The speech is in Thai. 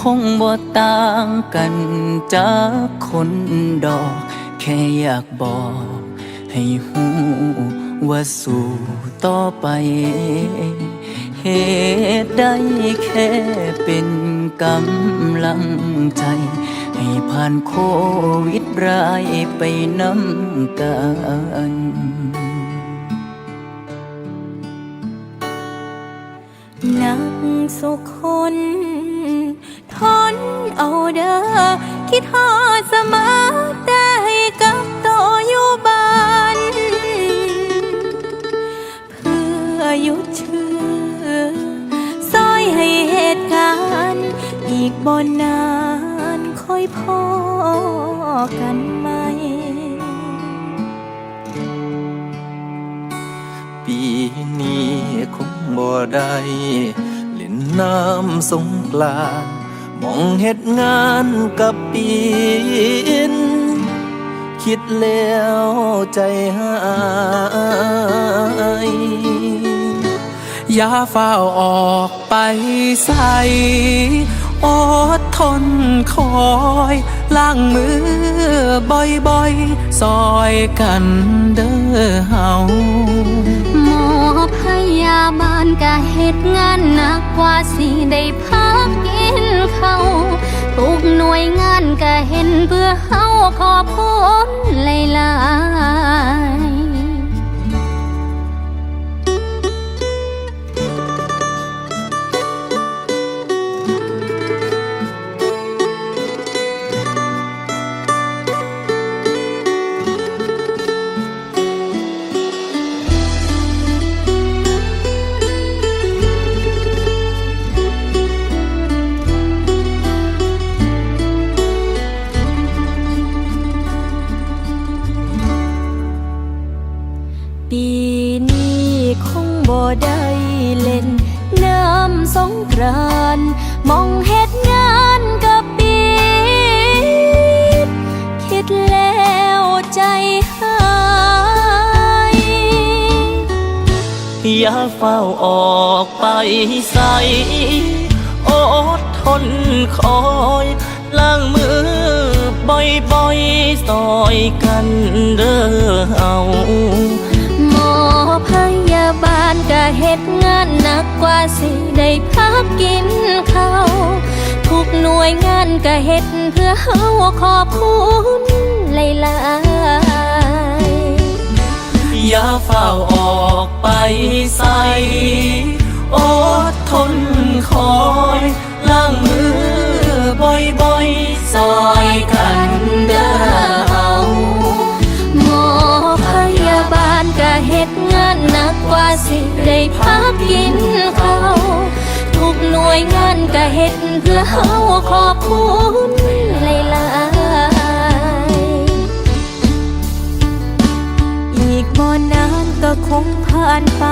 คงบ่ต่างกันจากคนดอก แค่อยากบอก ให้หูว่าสู้ต่อไป เหตุได้แค่เป็นกำลังใจ ให้ผ่านโควิดร้ายไปน้ำกันนักสุขคน เอาเด้อคิดฮอดเสมอแต่กับตัวอยู่บ้านเพื่อหยุดเชื่อซอยให้เหตุการณ์อีกบนนานค่อยพอกันไหมปีนี้คงบ่ได้เล่นน้ำสงกรานต์ มองเฮ็ดงานกับปีน คิดแล้วใจหายอย่าเฝ้าออกไปใส่อดทนคอยล้างมือบ่อยๆซอยกันเด้อเฮาหมอพยาบาลก็เฮ็ดงานหนักกว่าสิได้พักกิน เขาทุกหน่วยงานก็เห็นเพื่อเฮาขอบคุณหลายๆ ปีนี้คงบ่ได้เล่น น้ำสงกรานมองเฮ็ดงานกับปีดคิดแล้วใจหายอย่าเฝ้าออกไปใสอดทนคอยล้างมือบ่อยๆซอยกันเด้อเอา เฮ็ดงานหนักกว่าสิได้พักกินข้าวทุกหน่วยงานก็เฮ็ดเพื่อเฮาขอบคุณหลายๆอย่าเฝ้าออก เฮ็ดเพื่อเฮาขอบคุณหลายๆอีกบ่นานก็คงผ่านไป